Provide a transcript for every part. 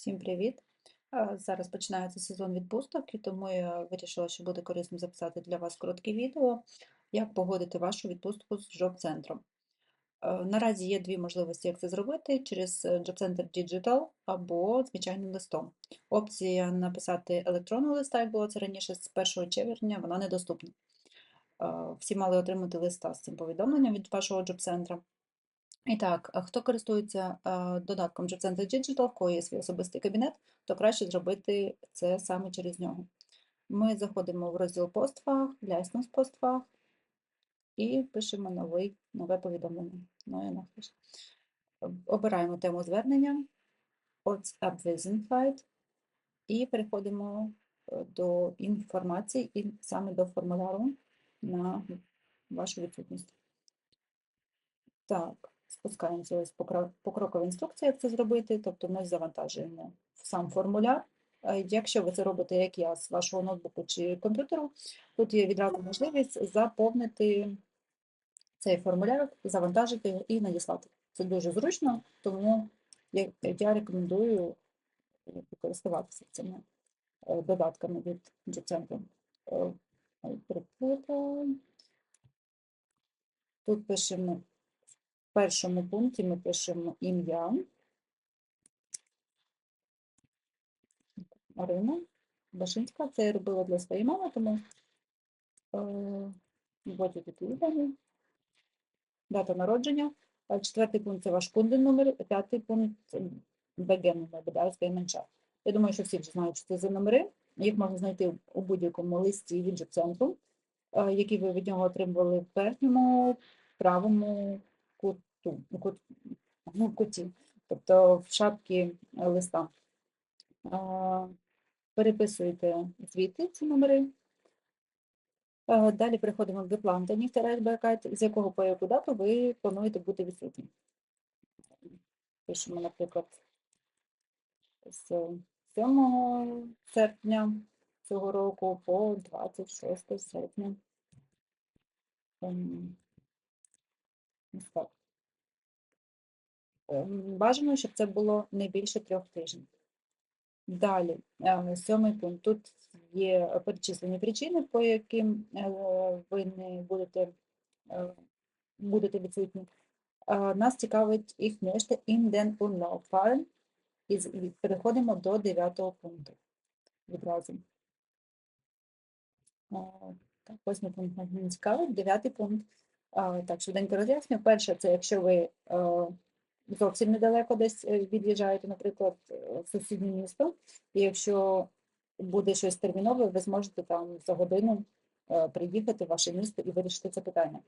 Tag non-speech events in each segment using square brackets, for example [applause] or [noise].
Всім привіт! Е, Зараз починається сезон відпусток, і тому я вирішила, що буде корисно записати для вас коротке відео, як погодити вашу відпустку з джоб-центром. Е, Наразі є дві можливості, як це зробити: через е, Center Digital або звичайним листом. Опція написати електронного листа, як було це раніше, з 1 червня, вона недоступна. Всі мали отримати листа з цим повідомленням від вашого джоб-центра. І так, хто користується додатком JobCenter Digital, в кого є свій особистий кабінет, то краще зробити це саме через нього. Ми заходимо в розділ постфах, License постфах і пишемо новий, нове повідомлення. Neue Обираємо тему звернення, Ortsabwesenheit, і переходимо е, до інформації і саме до формуляру на вашу відсутність. Так, спускаємося ось покро- покрокова інструкція, як це зробити, тобто ми завантажуємо сам формуляр. Е, Якщо ви це робите, як я, з вашого ноутбуку чи комп'ютеру, тут є відразу можливість заповнити цей формуляр, завантажити його і надіслати. Це дуже зручно, тому я, рекомендую е, користуватися цими е, додатками від перепутала. Тут пишемо першому пункті ми пишемо ім'я. Марина Башинська. Це я робила для своєї мами, тому е, вводять відповідальні. Дата народження. Е, Четвертий пункт це ваш кунден номер, п'ятий пункт БГ номер, Бедарська менша. Я думаю, що всі вже знають, що це за номери. Їх можна знайти у будь-якому листі від джоб-центру, е, який ви від нього отримували в верхньому правому ну, кут, ну, тобто в шапці е, листа. Переписуєте звідти ці номери. Далі переходимо до плану та Нігтерайбекайт, з якого по яку дату ви плануєте бути відсутні. Пишемо, наприклад, з 7 серпня цього року по 26 серпня. Ем, так. Бажано, щоб це було не більше трьох тижнів. Далі, е, сьомий пункт. Тут є перечислені причини, по яким е, ви не будете, е, будете відсутні. Нас цікавить їх in den Urlaubfallen. І переходимо до дев'ятого пункту відразу. Восьмий пункт не цікавить, дев'ятий пункт. Так, швиденько роз'ясню. Перше, це якщо ви зовсім недалеко десь е, від'їжджаєте, наприклад, е, в сусіднє місто, і якщо буде щось термінове, ви зможете там за годину е, приїхати в ваше місто і вирішити це питання.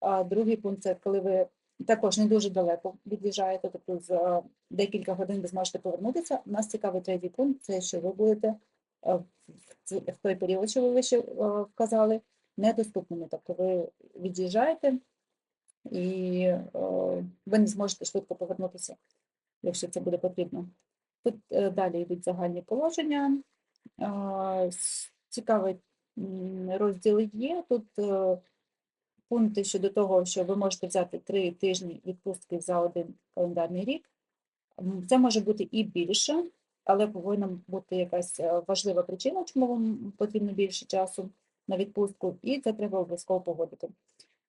А другий пункт це коли ви також не дуже далеко від'їжджаєте, тобто за декілька годин ви зможете повернутися. Нас цікавий третій пункт, це що ви будете в той період, що ви вище вказали, недоступними. Тобто ви від'їжджаєте і е, ви не зможете швидко повернутися, якщо це буде потрібно. Тут е, далі йдуть загальні положення. Е, Цікавий розділ є. Тут е, пункти щодо того, що ви можете взяти три тижні відпустки за один календарний рік. Це може бути і більше, але повинна бути якась важлива причина, чому вам потрібно більше часу на відпустку, і це треба обов'язково погодити.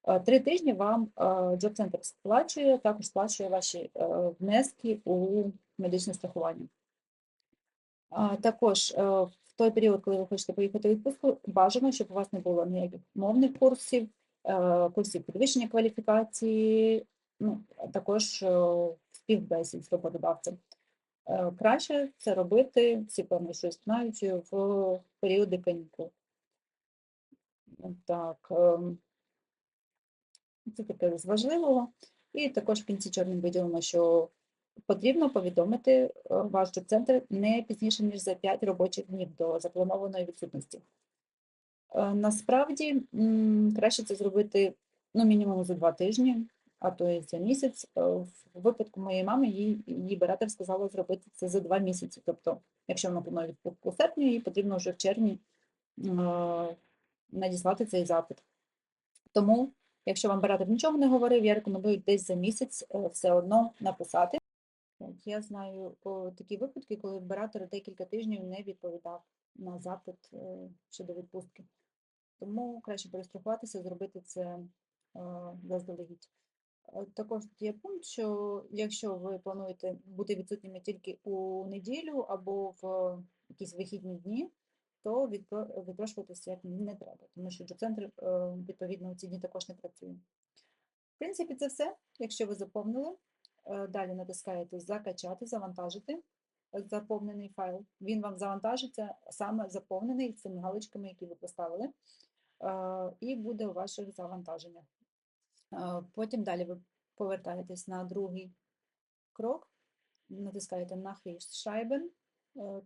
Е, Три тижні вам е, Center сплачує, також сплачує ваші е, внески у медичне страхування. Також в той період, коли ви хочете поїхати у відпустку, бажано, щоб у вас не було ніяких мовних курсів, курсів підвищення кваліфікації, ну, також співбесід з роботодавцем. Краще це робити, всі певно щось знають, в періоди канікул. Так, ем, це таке з важливого. І також в кінці чорним виділено, що потрібно повідомити е, ваш центр не пізніше, ніж за 5 робочих днів до запланованої відсутності. Е, Насправді краще це зробити ну, мінімум за 2 тижні, а то і за місяць. Е, В випадку моєї мами її бератор сказала зробити це за 2 місяці. Тобто, якщо вона планує відпустку в серпні, їй потрібно вже в червні надіслати цей запит. Тому, якщо вам бератор нічого не говорив, я рекомендую десь за місяць е, все одно написати. Я знаю такі випадки, коли оператор декілька тижнів не відповідав на запит е, щодо відпустки. Тому краще перестрахуватися, зробити це е, заздалегідь. Також є пункт, що якщо ви плануєте бути відсутніми тільки у неділю або в якісь вихідні дні, то відпро- відпрошуватися як не треба, тому що джоб-центр, е, відповідно, у ці дні також не працює. В принципі, це все. Якщо ви заповнили, е, далі натискаєте Закачати, завантажити заповнений файл. Він вам завантажиться саме заповнений з цими галочками, які ви поставили, е, і буде у ваших завантаженнях. Потім далі ви повертаєтесь на другий крок, натискаєте на Schreiben. Е,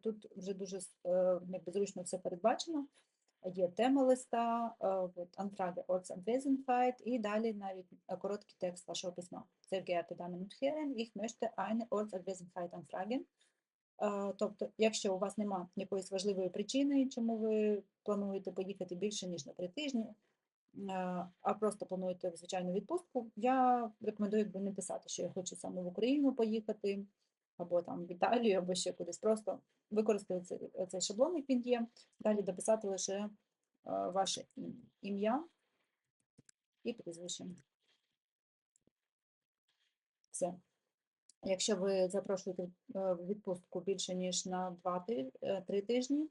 Тут вже дуже е, зручно все передбачено. Є тема листа, е, Anfrage Ortsanwesenheit і далі навіть е, короткий текст вашого письма. Sehr geehrte Damen und Herren, ich möchte eine Ortsanwesenheit anfragen. Е, Тобто, якщо у вас немає якоїсь важливої причини, чому ви плануєте поїхати більше, ніж на три тижні, е, а просто плануєте звичайну відпустку, я рекомендую якби не писати, що я хочу саме в Україну поїхати, або там в Італію, або ще кудись. Просто використати цей, цей шаблон, як він є, далі дописати лише е, ваше ім'я і прізвище. Все. Якщо ви запрошуєте е, відпустку більше, ніж на 2-3 тижні, е,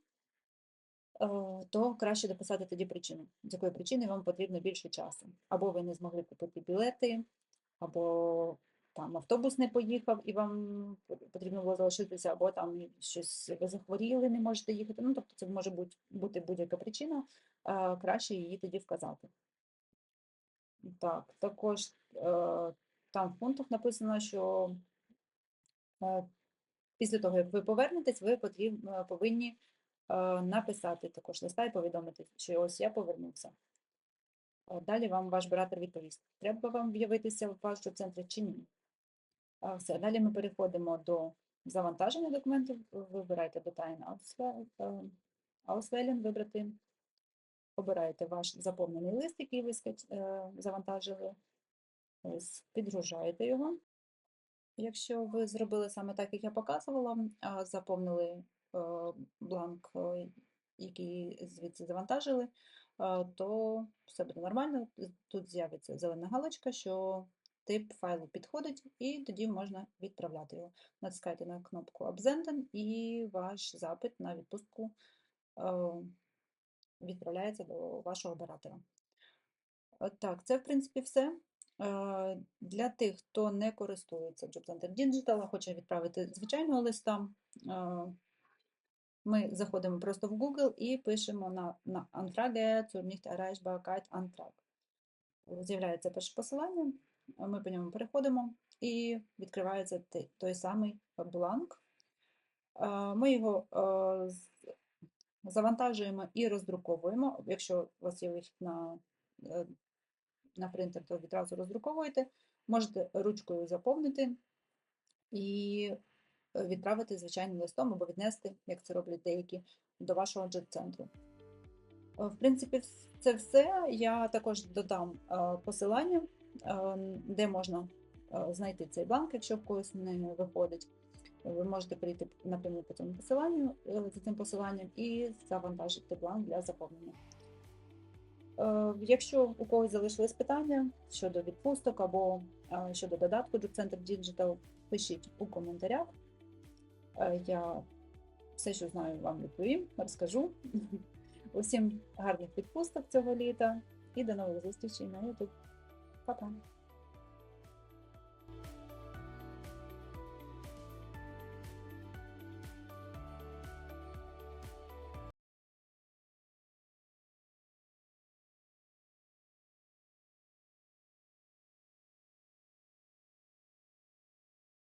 то краще дописати тоді причину, з якої причини вам потрібно більше часу. Або ви не змогли купити білети, або там автобус не поїхав і вам потрібно було залишитися, або там щось ви захворіли, не можете їхати. Ну, тобто це може бути, будь-яка причина, краще її тоді вказати. Так, також е, там в пунктах написано, що е, після того, як ви повернетесь, ви потріб, е, повинні написати також листа і повідомити, що ось я повернувся. Далі вам ваш оператор відповість, треба вам з'явитися в ваш центрі чи ні. Все, далі ми переходимо до завантаження документів. Вибираєте Dateien auswählen, е, вибрати. Обираєте ваш заповнений лист, який ви е, завантажили. Ось, підгружаєте його. Якщо ви зробили саме так, як я показувала, заповнили е, бланк, який звідси завантажили, то все буде нормально. Тут з'явиться зелена галочка, що тип файлу підходить, і тоді можна відправляти його. Натискайте на кнопку Absenden, і ваш запит на відпустку е, відправляється до вашого оператора. Е, Так, це в принципі все. Е, Для тих, хто не користується Job Center Digital, а хоче відправити звичайного листа, ми заходимо просто в Google і пишемо на, на Anfrage zur erreichbarkeit Antrag. З'являється перше посилання, ми по ньому переходимо і відкривається той самий бланк. Ми його завантажуємо і роздруковуємо. Якщо у вас є вихід на, е, на принтер, то відразу роздруковуєте. Можете ручкою заповнити і відправити звичайним листом або віднести, як це роблять деякі, до вашого джет-центру. В принципі, це все. Я також додам посилання, де можна е, знайти цей бланк, якщо в когось не виходить. Ви можете прийти напряму по цьому посиланню е, за цим посиланням і завантажити бланк для заповнення. Е, Якщо у когось залишились питання щодо відпусток або е, щодо додатку Job Center Digital, пишіть у коментарях. Е, Я все, що знаю, вам відповім, розкажу. [laughs] Усім гарних відпусток цього літа і до нових зустрічей на YouTube. 不同